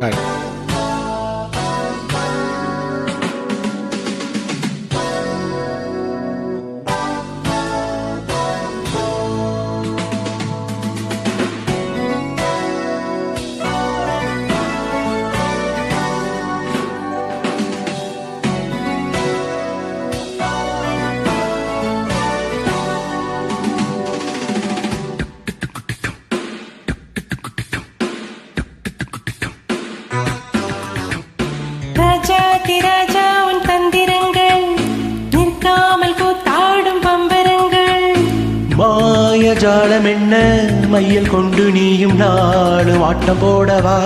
Bye. ஜாலம் என்ன? மையல் கொண்டு நீயும் நாளும் ஆட்டம் போடவா?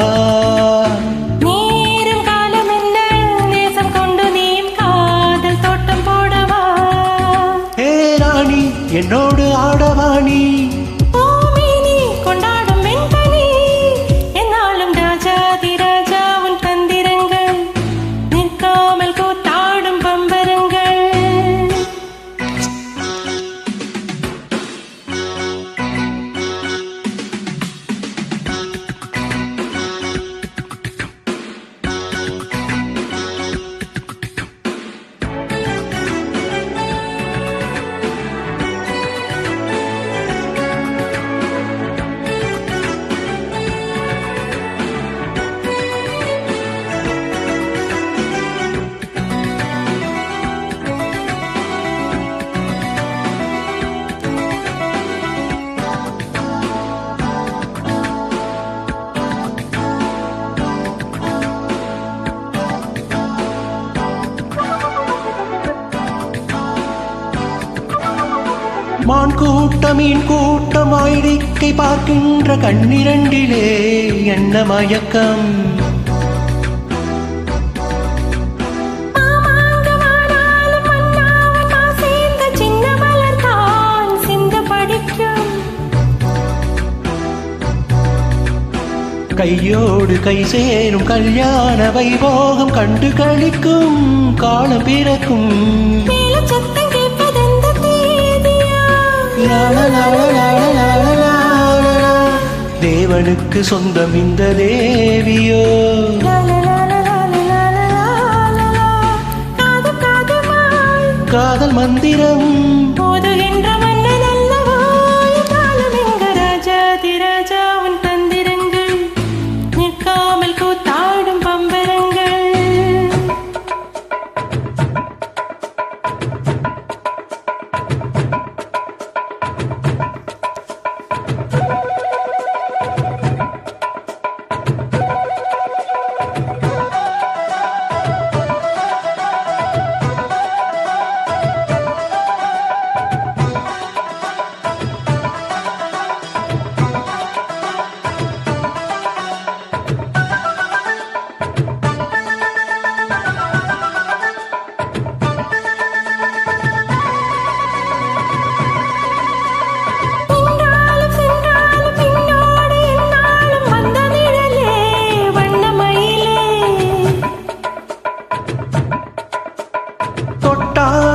மான் கூட்டம் மீன் கூட்டம் ஆயிடிக்கை பார்க்கின்ற கண்ணிரண்டிலே என்ன மயக்கம்? கையோடு கை சேரும் கல்யாண வைபோகம் கண்டு கழிக்கும் காலம் பிறக்கும். தேவனுக்கு சொந்தம் இந்த தேவியோ. காதல் மந்திரம்.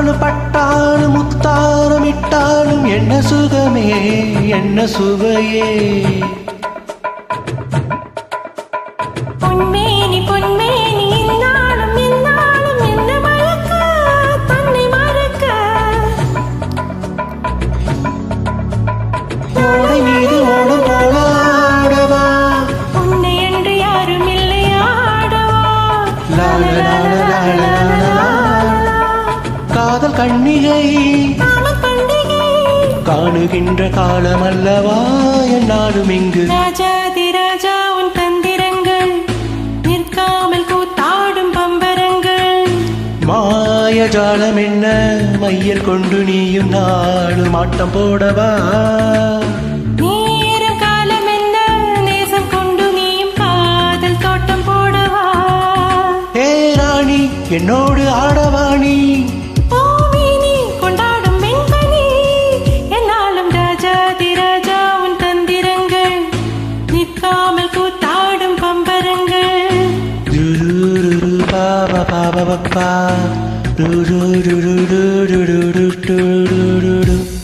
தொட்டாலும் பட்டாலும் முத்தாலும் இட்டாலும் என்ன சுகமே என்ன சுவையே? பொன்மேனி பொன்மேனி பண்டிகை காணுகின்ற காலம் அல்லவா என்னாலும் இங்கு. ராஜாதி ராஜா உன் தந்திரங்கள் நிற்காமல் கூத்தாடும் பம்பரங்கள். மாயஜாலம் என்ன? மையல் கொண்டு நீயும் நாளும் ஆட்டம் போடவா? நேரம் காலம் ba ba ba ba do do do do do do do do do do do